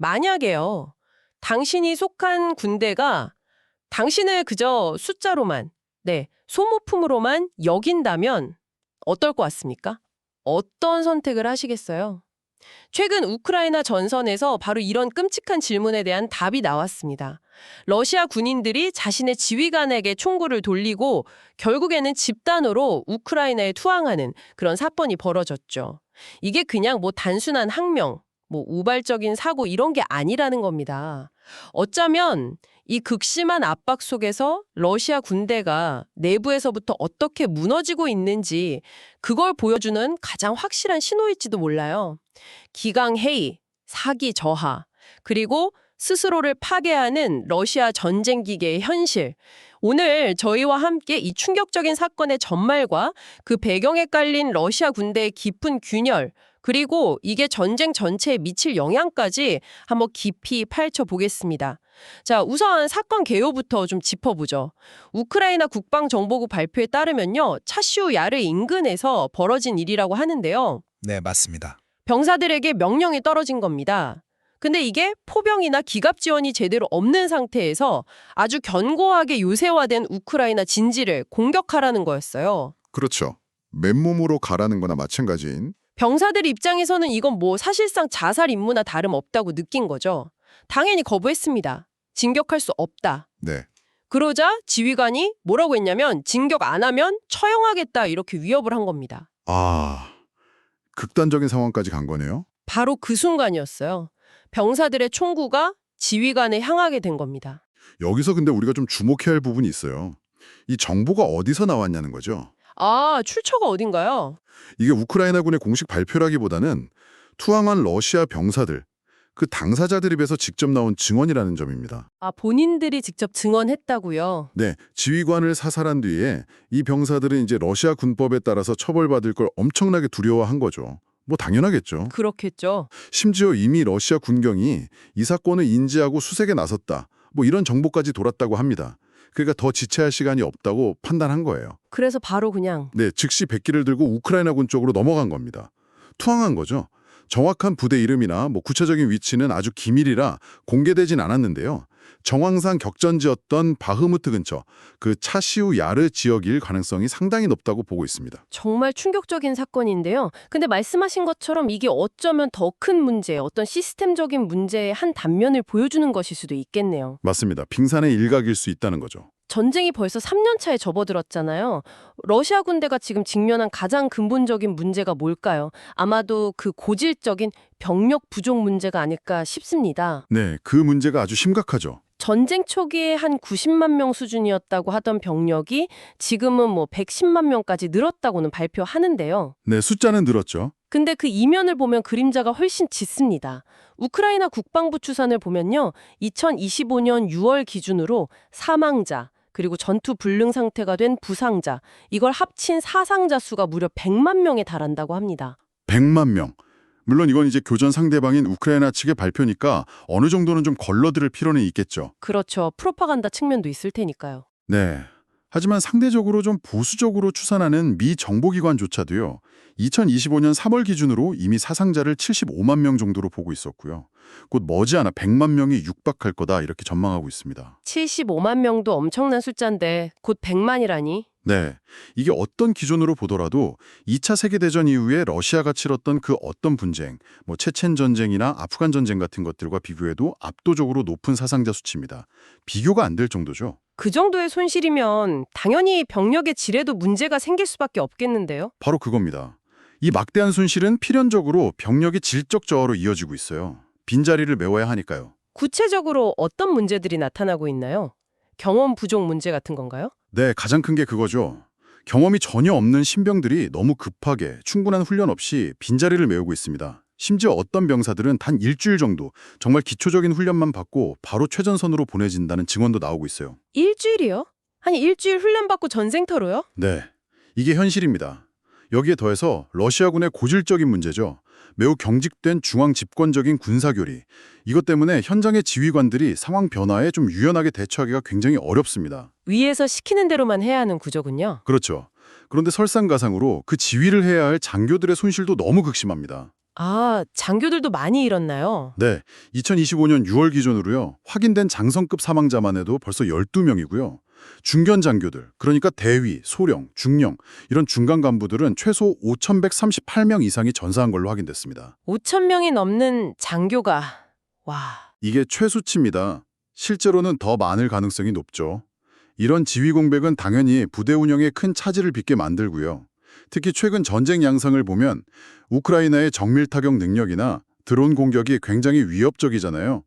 만약에요. 당신이 속한 군대가 당신을 그저 숫자로만, 네, 소모품으로만 여긴다면 어떨 것 같습니까? 어떤 선택을 하시겠어요? 최근 우크라이나 전선에서 바로 이런 끔찍한 질문에 대한 답이 나왔습니다. 러시아 군인들이 자신의 지휘관에게 총구를 돌리고 결국에는 집단으로 우크라이나에 투항하는 그런 사건이 벌어졌죠. 이게 그냥 뭐 단순한 항명, 뭐 우발적인 사고 이런 게 아니라는 겁니다. 어쩌면 이 극심한 압박 속에서 러시아 군대가 내부에서부터 어떻게 무너지고 있는지 그걸 보여주는 가장 확실한 신호일지도 몰라요. 기강 해이, 사기 저하, 그리고 스스로를 파괴하는 러시아 전쟁 기계의 현실. 오늘 저희와 함께 이 충격적인 사건의 전말과 그 배경에 깔린 러시아 군대의 깊은 균열, 그리고 이게 전쟁 전체에 미칠 영향까지 한번 깊이 파헤쳐 보겠습니다. 자, 우선 사건 개요부터 좀 짚어보죠. 우크라이나 국방정보국 발표에 따르면요. 차슈 야르 인근에서 벌어진 일이라고 하는데요. 네, 맞습니다. 병사들에게 명령이 떨어진 겁니다. 근데 이게 포병이나 기갑 지원이 제대로 없는 상태에서 아주 견고하게 요새화된 우크라이나 진지를 공격하라는 거였어요. 그렇죠. 맨몸으로 가라는 거나 마찬가지인 병사들 입장에서는 이건 뭐 사실상 자살 임무나 다름없다고 느낀 거죠. 당연히 거부했습니다. 진격할 수 없다. 네. 그러자 지휘관이 뭐라고 했냐면 진격 안 하면 처형하겠다 이렇게 위협을 한 겁니다. 아, 극단적인 상황까지 간 거네요. 바로 그 순간이었어요. 병사들의 총구가 지휘관에 향하게 된 겁니다. 여기서 근데 우리가 좀 주목해야 할 부분이 있어요. 이 정보가 어디서 나왔냐는 거죠. 아, 출처가 어딘가요? 이게 우크라이나군의 공식 발표라기보다는 투항한 러시아 병사들, 그 당사자들 입에서 직접 나온 증언이라는 점입니다. 아, 본인들이 직접 증언했다고요. 네, 지휘관을 사살한 뒤에 이 병사들은 이제 러시아 군법에 따라서 처벌받을 걸 엄청나게 두려워한 거죠. 뭐 당연하겠죠. 그렇겠죠. 심지어 이미 러시아 군경이 이 사건을 인지하고 수색에 나섰다. 뭐 이런 정보까지 돌았다고 합니다. 그러니까 더 지체할 시간이 없다고 판단한 거예요. 그래서 바로 그냥 네, 즉시 백기를 들고 우크라이나군 쪽으로 넘어간 겁니다. 투항한 거죠. 정확한 부대 이름이나 뭐 구체적인 위치는 아주 기밀이라 공개되진 않았는데요. 정황상 격전지였던 바흐무트 근처 그 차시우 야르 지역일 가능성이 상당히 높다고 보고 있습니다. 정말 충격적인 사건인데요. 근데 말씀하신 것처럼 이게 어쩌면 더 큰 문제, 어떤 시스템적인 문제의 한 단면을 보여주는 것일 수도 있겠네요. 맞습니다. 빙산의 일각일 수 있다는 거죠. 전쟁이 벌써 3년 차에 접어들었잖아요. 러시아 군대가 지금 직면한 가장 근본적인 문제가 뭘까요? 아마도 그 고질적인 병력 부족 문제가 아닐까 싶습니다. 네, 그 문제가 아주 심각하죠. 전쟁 초기에 한 90만 명 수준이었다고 하던 병력이 지금은 뭐 110만 명까지 늘었다고는 발표하는데요. 네, 숫자는 늘었죠. 근데 그 이면을 보면 그림자가 훨씬 짙습니다. 우크라이나 국방부 추산을 보면요. 2025년 6월 기준으로 사망자, 그리고 전투 불능 상태가 된 부상자, 이걸 합친 사상자 수가 무려 100만 명에 달한다고 합니다. 100만 명. 물론 이건 이제 교전 상대방인 우크라이나 측의 발표니까 어느 정도는 좀 걸러들을 필요는 있겠죠. 그렇죠. 프로파간다 측면도 있을 테니까요. 네. 하지만 상대적으로 좀 보수적으로 추산하는 미 정보기관조차도요. 2025년 3월 기준으로 이미 사상자를 75만 명 정도로 보고 있었고요. 곧 머지않아 100만 명이 육박할 거다 이렇게 전망하고 있습니다. 75만 명도 엄청난 숫자인데 곧 100만이라니. 네. 이게 어떤 기준으로 보더라도 2차 세계대전 이후에 러시아가 치렀던 그 어떤 분쟁, 뭐 체첸 전쟁이나 아프간 전쟁 같은 것들과 비교해도 압도적으로 높은 사상자 수치입니다. 비교가 안 될 정도죠. 그 정도의 손실이면 당연히 병력의 질에도 문제가 생길 수밖에 없겠는데요. 바로 그겁니다. 이 막대한 손실은 필연적으로 병력의 질적 저하로 이어지고 있어요. 빈자리를 메워야 하니까요. 구체적으로 어떤 문제들이 나타나고 있나요? 경험 부족 문제 같은 건가요? 네, 가장 큰 게 그거죠. 경험이 전혀 없는 신병들이 너무 급하게 충분한 훈련 없이 빈자리를 메우고 있습니다. 심지어 어떤 병사들은 단 일주일 정도 정말 기초적인 훈련만 받고 바로 최전선으로 보내진다는 증언도 나오고 있어요. 일주일이요? 아니 일주일 훈련받고 전쟁터로요? 네, 이게 현실입니다. 여기에 더해서 러시아군의 고질적인 문제죠. 매우 경직된 중앙 집권적인 군사교리. 이것 때문에 현장의 지휘관들이 상황 변화에 좀 유연하게 대처하기가 굉장히 어렵습니다. 위에서 시키는 대로만 해야 하는 구조군요. 그렇죠. 그런데 설상가상으로 그 지휘를 해야 할 장교들의 손실도 너무 극심합니다. 아, 장교들도 많이 잃었나요? 네, 2025년 6월 기준으로요. 확인된 장성급 사망자만 해도 벌써 12명이고요. 중견 장교들, 그러니까 대위, 소령, 중령 이런 중간 간부들은 최소 5,138명 이상이 전사한 걸로 확인됐습니다. 5천 명이 넘는 장교가 와, 이게 최수치입니다. 실제로는 더 많을 가능성이 높죠. 이런 지휘 공백은 당연히 부대 운영에 큰 차질을 빚게 만들고요. 특히 최근 전쟁 양상을 보면 우크라이나의 정밀 타격 능력이나 드론 공격이 굉장히 위협적이잖아요.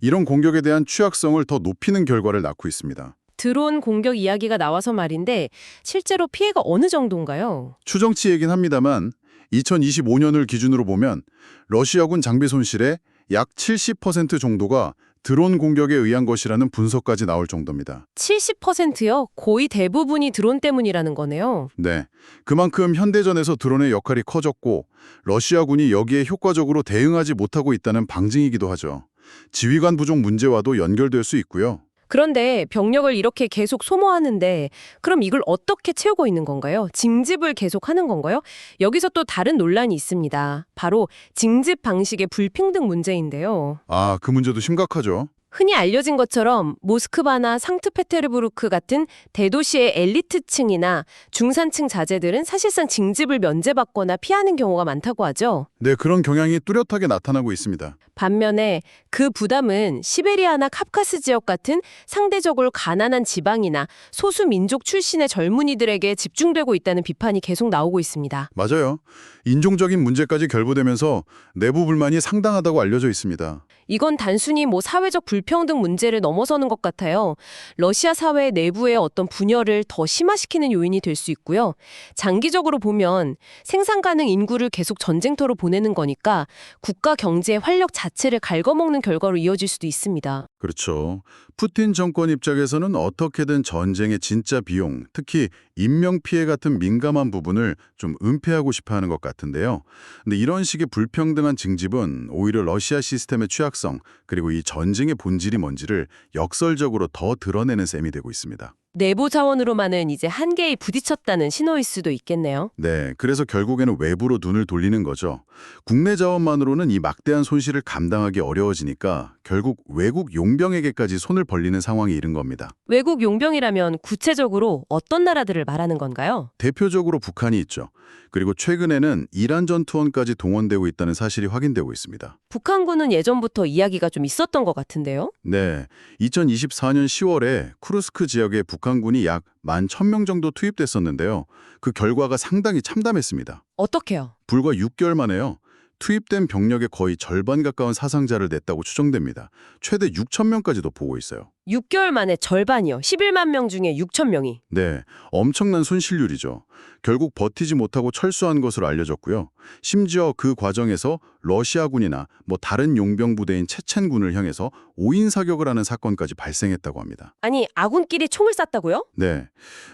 이런 공격에 대한 취약성을 더 높이는 결과를 낳고 있습니다. 드론 공격 이야기가 나와서 말인데 실제로 피해가 어느 정도인가요? 추정치이긴 합니다만 2025년을 기준으로 보면 러시아군 장비 손실의 약 70% 정도가 드론 공격에 의한 것이라는 분석까지 나올 정도입니다. 70%요? 거의 대부분이 드론 때문이라는 거네요. 네. 그만큼 현대전에서 드론의 역할이 커졌고 러시아군이 여기에 효과적으로 대응하지 못하고 있다는 방증이기도 하죠. 지휘관 부족 문제와도 연결될 수 있고요. 그런데 병력을 이렇게 계속 소모하는데 그럼 이걸 어떻게 채우고 있는 건가요? 징집을 계속 하는 건가요? 여기서 또 다른 논란이 있습니다. 바로 징집 방식의 불평등 문제인데요. 아, 그 문제도 심각하죠. 흔히 알려진 것처럼 모스크바나 상트페테르부르크 같은 대도시의 엘리트층이나 중산층 자제들은 사실상 징집을 면제받거나 피하는 경우가 많다고 하죠. 네, 그런 경향이 뚜렷하게 나타나고 있습니다. 반면에 그 부담은 시베리아나 카프카스 지역 같은 상대적으로 가난한 지방이나 소수 민족 출신의 젊은이들에게 집중되고 있다는 비판이 계속 나오고 있습니다. 맞아요. 인종적인 문제까지 결부되면서 내부 불만이 상당하다고 알려져 있습니다. 이건 단순히 뭐 사회적 불 평등 문제를 넘어서는 것 같아요. 러시아 사회 내부의 어떤 분열을 더 심화시키는 요인이 될 수 있고요. 장기적으로 보면 생산 가능 인구를 계속 전쟁터로 보내는 거니까 국가 경제의 활력 자체를 갉아먹는 결과로 이어질 수도 있습니다. 그렇죠. 푸틴 정권 입장에서는 어떻게든 전쟁의 진짜 비용, 특히 인명 피해 같은 민감한 부분을 좀 은폐하고 싶어 하는 것 같은데요. 근데 이런 식의 불평등한 징집은 오히려 러시아 시스템의 취약성, 그리고 이 전쟁의 본 질이 뭔지를 역설적으로 더 드러내는 셈이 되고 있습니다. 내부 자원으로만은 이제 한계에 부딪혔다는 신호일 수도 있겠네요. 네, 그래서 결국에는 외부로 눈을 돌리는 거죠. 국내 자원만으로는 이 막대한 손실을 감당하기 어려워지니까 결국 외국 용병에게까지 손을 벌리는 상황이 이른 겁니다. 외국 용병이라면 구체적으로 어떤 나라들을 말하는 건가요? 대표적으로 북한이 있죠. 그리고 최근에는 이란 전투원까지 동원되고 있다는 사실이 확인되고 있습니다. 북한군은 예전부터 이야기가 좀 있었던 것 같은데요. 네, 2024년 10월에 쿠르스크 지역에 북 한군이 약 11,000명 정도 투입됐었는데요. 그 결과가 상당히 참담했습니다. 어떻게요? 불과 6개월 만에요. 투입된 병력의 거의 절반 가까운 사상자를 냈다고 추정됩니다. 최대 6천 명까지도 보고 있어요. 6개월 만에 절반이요. 11만 명 중에 6천 명이. 네, 엄청난 손실률이죠. 결국 버티지 못하고 철수한 것으로 알려졌고요. 심지어 그 과정에서 러시아군이나 뭐 다른 용병 부대인 체첸군을 향해서 오인 사격을 하는 사건까지 발생했다고 합니다. 아니, 아군끼리 총을 쐈다고요? 네,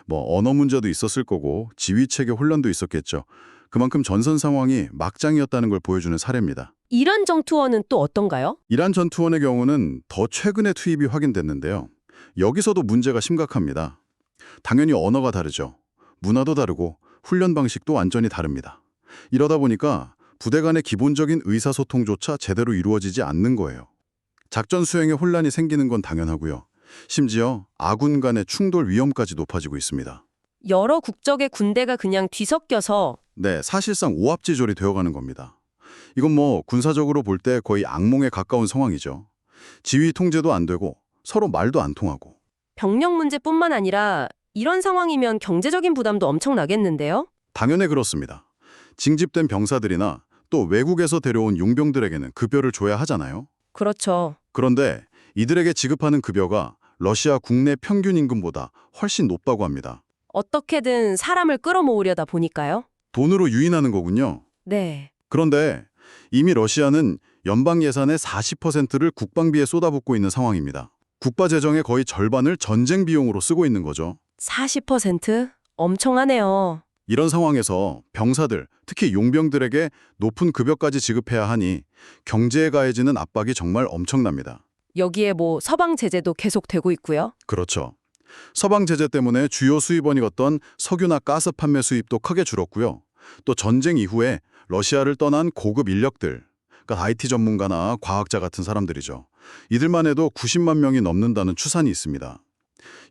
뭐 언어 문제도 있었을 거고 지휘 체계 혼란도 있었겠죠. 그만큼 전선 상황이 막장이었다는 걸 보여주는 사례입니다. 이란 정투원은 또 어떤가요? 이란 전투원의 경우는 더 최근에 투입이 확인됐는데요. 여기서도 문제가 심각합니다. 당연히 언어가 다르죠. 문화도 다르고 훈련 방식도 완전히 다릅니다. 이러다 보니까 부대 간의 기본적인 의사소통조차 제대로 이루어지지 않는 거예요. 작전 수행에 혼란이 생기는 건 당연하고요. 심지어 아군 간의 충돌 위험까지 높아지고 있습니다. 여러 국적의 군대가 그냥 뒤섞여서 네, 사실상 오합지졸이 되어가는 겁니다. 이건 뭐 군사적으로 볼 때 거의 악몽에 가까운 상황이죠. 지휘 통제도 안 되고 서로 말도 안 통하고. 병력 문제뿐만 아니라 이런 상황이면 경제적인 부담도 엄청나겠는데요? 당연히 그렇습니다. 징집된 병사들이나 또 외국에서 데려온 용병들에게는 급여를 줘야 하잖아요. 그렇죠. 그런데 이들에게 지급하는 급여가 러시아 국내 평균 임금보다 훨씬 높다고 합니다. 어떻게든 사람을 끌어모으려다 보니까요. 돈으로 유인하는 거군요. 네. 그런데 이미 러시아는 연방 예산의 40%를 국방비에 쏟아붓고 있는 상황입니다. 국가 재정의 거의 절반을 전쟁 비용으로 쓰고 있는 거죠. 40%? 엄청하네요. 이런 상황에서 병사들, 특히 용병들에게 높은 급여까지 지급해야 하니 경제에 가해지는 압박이 정말 엄청납니다. 여기에 뭐 서방 제재도 계속되고 있고요. 그렇죠. 서방 제재 때문에 주요 수입원이었던 석유나 가스 판매 수입도 크게 줄었고요. 또 전쟁 이후에 러시아를 떠난 고급 인력들, 그러니까 IT 전문가나 과학자 같은 사람들이죠. 이들만 해도 90만 명이 넘는다는 추산이 있습니다.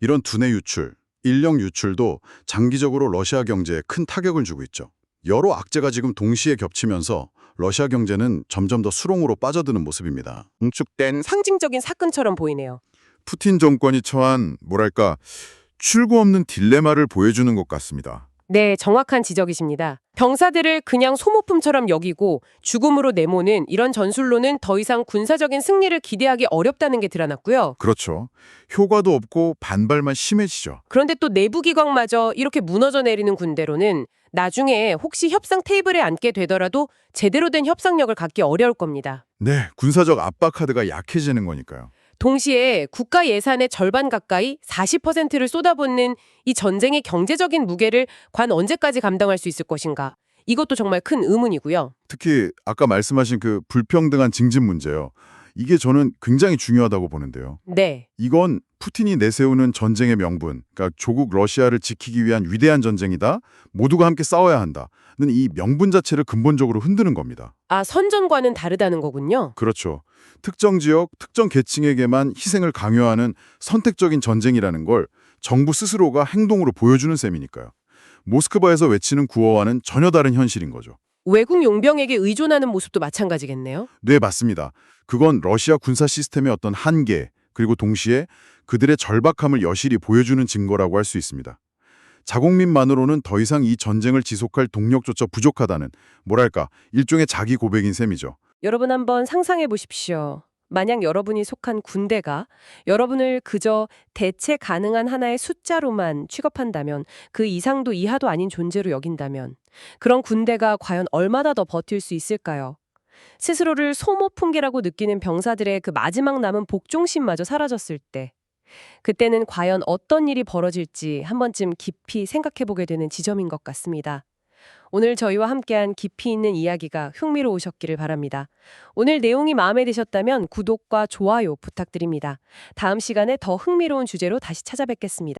이런 두뇌 유출, 인력 유출도 장기적으로 러시아 경제에 큰 타격을 주고 있죠. 여러 악재가 지금 동시에 겹치면서 러시아 경제는 점점 더 수렁으로 빠져드는 모습입니다. 응축된 상징적인 사건처럼 보이네요. 푸틴 정권이 처한 뭐랄까 출구 없는 딜레마를 보여주는 것 같습니다. 네, 정확한 지적이십니다. 병사들을 그냥 소모품처럼 여기고 죽음으로 내모는 이런 전술로는 더 이상 군사적인 승리를 기대하기 어렵다는 게 드러났고요. 그렇죠. 효과도 없고 반발만 심해지죠. 그런데 또 내부 기관마저 이렇게 무너져 내리는 군대로는 나중에 혹시 협상 테이블에 앉게 되더라도 제대로 된 협상력을 갖기 어려울 겁니다. 네, 군사적 압박 카드가 약해지는 거니까요. 동시에 국가 예산의 절반 가까이 40%를 쏟아붓는 이 전쟁의 경제적인 무게를 관 언제까지 감당할 수 있을 것인가? 이것도 정말 큰 의문이고요. 특히 아까 말씀하신 그 불평등한 징집 문제요. 이게 저는 굉장히 중요하다고 보는데요. 네. 이건 푸틴이 내세우는 전쟁의 명분, 그러니까 조국 러시아를 지키기 위한 위대한 전쟁이다. 모두가 함께 싸워야 한다는 이 명분 자체를 근본적으로 흔드는 겁니다. 아, 선전과는 다르다는 거군요. 그렇죠. 특정 지역, 특정 계층에게만 희생을 강요하는 선택적인 전쟁이라는 걸 정부 스스로가 행동으로 보여주는 셈이니까요. 모스크바에서 외치는 구호와는 전혀 다른 현실인 거죠. 외국 용병에게 의존하는 모습도 마찬가지겠네요. 네, 맞습니다. 그건 러시아 군사 시스템의 어떤 한계, 그리고 동시에 그들의 절박함을 여실히 보여주는 증거라고 할 수 있습니다. 자국민만으로는 더 이상 이 전쟁을 지속할 동력조차 부족하다는, 뭐랄까, 일종의 자기 고백인 셈이죠. 여러분 한번 상상해 보십시오. 만약 여러분이 속한 군대가 여러분을 그저 대체 가능한 하나의 숫자로만 취급한다면 그 이상도 이하도 아닌 존재로 여긴다면 그런 군대가 과연 얼마나 더 버틸 수 있을까요? 스스로를 소모품계라고 느끼는 병사들의 그 마지막 남은 복종심마저 사라졌을 때 그때는 과연 어떤 일이 벌어질지 한 번쯤 깊이 생각해 보게 되는 지점인 것 같습니다. 오늘 저희와 함께한 깊이 있는 이야기가 흥미로우셨기를 바랍니다. 오늘 내용이 마음에 드셨다면 구독과 좋아요 부탁드립니다. 다음 시간에 더 흥미로운 주제로 다시 찾아뵙겠습니다.